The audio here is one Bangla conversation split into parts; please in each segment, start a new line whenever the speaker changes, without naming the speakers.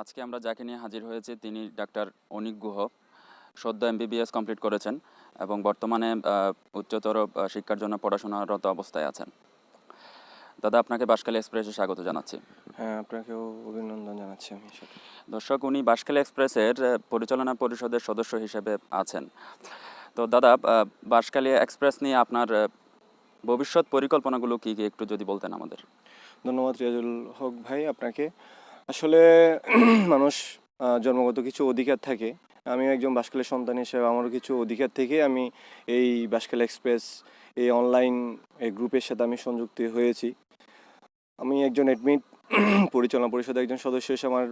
আজকে আমরা যাকে নিয়ে হাজির হয়েছি তিনি ডাক্তার অনিক গুহ। সদ্য এমবিবিএস কমপ্লিট করেছেন এবং বর্তমানে উচ্চতর শিক্ষার জন্য পড়াশোনারত অবস্থায় আছেন। দাদা আপনাকে বাসকালী এক্সপ্রেসে স্বাগত জানাচ্ছি।
হ্যাঁ আপনাকেও অভিনন্দন জানাচ্ছি আমি
দর্শক উনি বাসকালী এক্সপ্রেসের পরিচালনা পরিষদের সদস্য হিসেবে আছেন। তো দাদা বাসকালী এক্সপ্রেস নিয়ে আপনার ভবিষ্যৎ পরিকল্পনাগুলো কি কি একটু যদি বলতেন আমাদের।
ধন্যবাদ রিয়াজুল হক ভাই আপনাকে। আসলে মানুষ জন্মগত কিছু অধিকার থাকে। আমি একজন বাসকালের সন্তান হিসেবে আমারও কিছু অধিকার থেকে আমি এই বাসকাল এক্সপ্রেস, এই অনলাইন, এই গ্রুপের সাথে আমি সংযুক্ত হয়েছি। আমি একজন অ্যাডমিট পরিচালনা পরিষদের একজন সদস্য হিসেবে আমার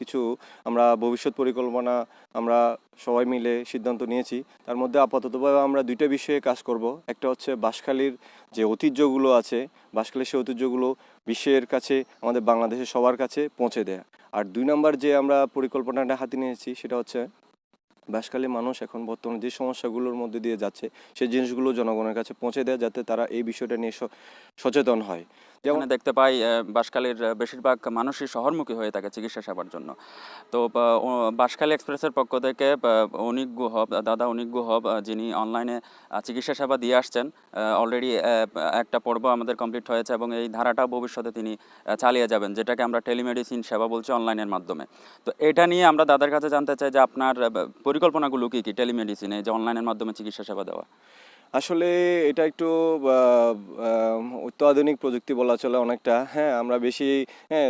কিছু আমরা ভবিষ্যৎ পরিকল্পনা আমরা সবাই মিলে সিদ্ধান্ত নিয়েছি। তার মধ্যে আপাততভাবে আমরা দুইটা বিষয়ে কাজ করব। একটা হচ্ছে বাঁশখালীর যে ঐতিহ্যগুলো আছে, বাঁশখালীর সেই ঐতিহ্যগুলো বিশ্বের কাছে, আমাদের বাংলাদেশের সবার কাছে পৌঁছে দেয়া। আর দুই নম্বর যে আমরা পরিকল্পনাটা হাতে নিয়েছি, সেটা হচ্ছে বাঁশখালীর মানুষ এখন বর্তমানে যে সমস্যাগুলোর মধ্যে দিয়ে যাচ্ছে, সেই জিনিসগুলো জনগণের কাছে পৌঁছে দেয় যাতে তারা এই বিষয়টা নিয়ে সচেতন হয়। যেমন
দেখতে পাই আহ, বেশিরভাগ মানুষই শহরমুখী হয়ে থাকে চিকিৎসা সেবার জন্য। তো বাঁশখালী এক্সপ্রেসের পক্ষ থেকে অনিক গুহ দাদা অনিক গুহ যিনি অনলাইনে চিকিৎসা সেবা দিয়ে আসছেন অলরেডি একটা পর্ব আমাদের কমপ্লিট হয়েছে এবং এই ধারাটা ভবিষ্যতে তিনি চালিয়ে যাবেন যেটাকে আমরা টেলিমেডিসিন সেবা বলছি অনলাইনের মাধ্যমে। তো এটা নিয়ে আমরা দাদার কাছে জানতে চাই যে আপনার পরিকল্পনাগুলো কী কি টেলিমেডিসিনে যে অনলাইনের মাধ্যমে চিকিৎসা সেবা দেওয়া?
আসলে এটা একটু অত্যাধুনিক প্রযুক্তি বলা চলে অনেকটা। হ্যাঁ আমরা বেশি হ্যাঁ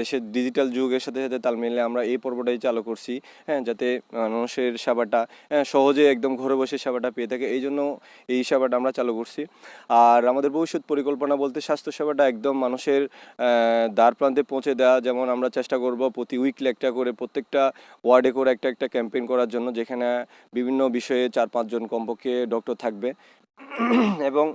দেশের ডিজিটাল যুগের সাথে সাথে তাল মিলিয়ে আমরা এই পর্বটাই চালু করছি হ্যাঁ যাতে মানুষের সেবাটা হ্যাঁ, সহজে একদম ঘরে বসে সেবাটা পেয়ে থাকে। এই জন্য এই সেবাটা আমরা চালু করছি। আর আমাদের ভবিষ্যৎ পরিকল্পনা বলতে স্বাস্থ্য সেবাটা একদম মানুষের দ্বার প্রান্তে পৌঁছে দেওয়া। যেমন আমরা চেষ্টা করব প্রতি উইকলি একটা করে প্রত্যেকটা ওয়ার্ডে করে একটা একটা ক্যাম্পেইন করার জন্য যেখানে বিভিন্ন বিষয়ে চার পাঁচজন কমপক্ষে ডক্টর থাকবে। এবং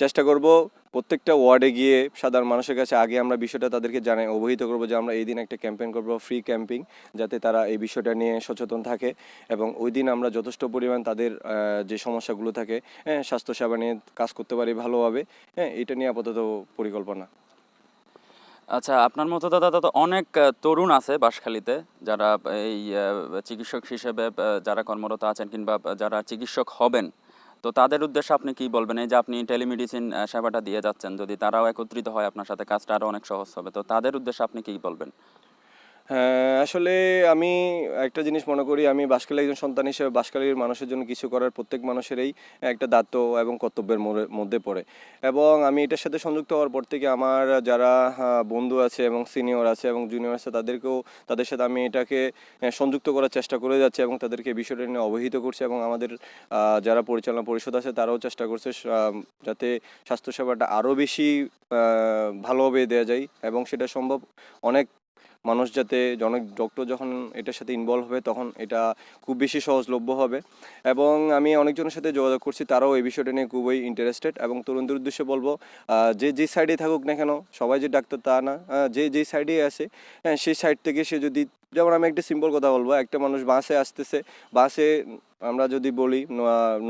চেষ্টা করব প্রত্যেকটা ওয়ার্ডে গিয়ে সাধারণ মানুষের কাছে আগে আমরা বিষয়টা তাদেরকে জানাই, অবহিত করব যে আমরা এই দিন একটা ক্যাম্পেইন করব, ফ্রি ক্যাম্পিং, যাতে তারা এই বিষয়টা নিয়ে সচেতন থাকে। এবং ওই দিন আমরা যথেষ্ট পরিমাণ তাদের যে সমস্যাগুলো থাকে হ্যাঁ স্বাস্থ্যসেবা নিয়ে কাজ করতে পারি ভালোভাবে হ্যাঁ এটা নিয়ে আপাতত পরিকল্পনা।
আচ্ছা আপনার মতো দাদা তো অনেক তরুণ আছে বাঁশখালীতে। যারা এই চিকিৎসক হিসেবে যারা কর্মরত আছেন কিংবা যারা চিকিৎসক হবেন, তো তাদের উদ্দেশ্যে আপনি কি বলবেন? এই যে আপনি টেলিমেডিসিন সেবাটা দিয়ে যাচ্ছেন, যদি তারাও একত্রিত হয়, আপনার সাথে কাজটা আরও অনেক সহজ হবে, তো তাদের উদ্দেশ্যে আপনি কি বলবেন?
আসলে আমি একটা জিনিস মনে করি, আমি বাসকালীর একজন সন্তান হিসেবে বাসকালীর মানুষের জন্য কিছু করার প্রত্যেক মানুষেরই একটা দায়িত্ব এবং কর্তব্যের মধ্যে পড়ে। এবং আমি এটার সাথে সংযুক্ত হওয়ার পর থেকে আমার যারা বন্ধু আছে এবং সিনিয়র আছে এবং জুনিয়র আছে, তাদেরকেও, তাদের সাথে আমি এটাকে সংযুক্ত করার চেষ্টা করে যাচ্ছি এবং তাদেরকে বিষয়টা নিয়ে অবহিত করছি এবং আমাদের যারা পরিচালনা পরিষদ আছে, তারাও চেষ্টা করছে যাতে স্বাস্থ্যসেবাটা আরও বেশি ভালোভাবে দেওয়া যায় এবং সেটা সম্ভব অনেক মানুষ যাতে অনেক ডক্টর যখন এটার সাথে ইনভলভ হবে, তখন এটা খুব বেশি সহজলভ্য হবে। এবং আমি অনেকজনের সাথে যোগাযোগ করছি, তারাও এই বিষয়টা নিয়ে খুবই ইন্টারেস্টেড এবং তরুণদের উদ্দেশ্যে বলব যে যে সাইডে থাকুক না কেন, সবাই যে ডাক্তার তা না যে যে সাইডে আছে হ্যাঁ সেই সাইড থেকে সে যদি, যেমন আমি একটা সিম্পল কথা বলব, একটা মানুষ বাসে আসতেছে, বাসে আমরা যদি বলি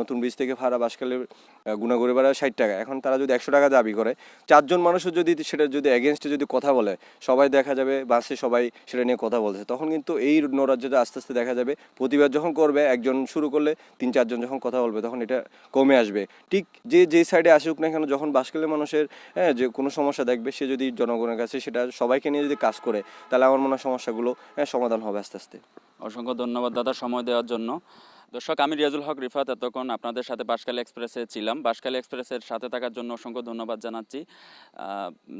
নতুন ব্রিজ থেকে ভাড়া বাসকালে গুণা গুণাগুড়ি ভাড়া ষাট টাকা। এখন তারা যদি একশো টাকা দাবি করে, চারজন মানুষও যদি সেটা যদি এগেনস্টে যদি কথা বলে, সবাই দেখা যাবে বাসে সবাই সেটা নিয়ে কথা বলছে তখন কিন্তু এই নৈরাজ্যটা আস্তে আস্তে দেখা যাবে। প্রতিবাদ যখন করবে, একজন শুরু করলে তিন, চারজন যখন কথা বলবে, তখন এটা কমে আসবে। ঠিক যে যে সাইডে আসুক না কেন, যখন বাসকালের মানুষের হ্যাঁ যে কোনো সমস্যা দেখবে, সে যদি জনগণের কাছে সেটা সবাইকে নিয়ে যদি কাজ করে, তাহলে আমার মনে হয় সমস্যাগুলো হ্যাঁ সমাধান হবে আস্তে আস্তে।
অসংখ্য ধন্যবাদ দাদা সময় দেওয়ার জন্য। দর্শক, আমি রিয়াজুল হক রিফাত এতক্ষণ আপনাদের সাথে বাসকালী এক্সপ্রেসে ছিলাম। বাসকালী এক্সপ্রেসের সাথে থাকার জন্য অসংখ্য ধন্যবাদ জানাচ্ছি।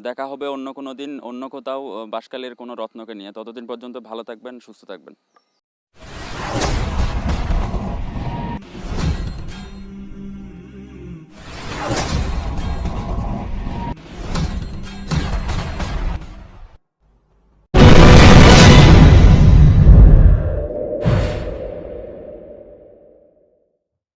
দেখা হবে অন্য কোনো দিন, অন্য কোথাও বাসকালের কোনো রত্নকে নিয়ে। ততদিন পর্যন্ত ভালো থাকবেন, সুস্থ থাকবেন।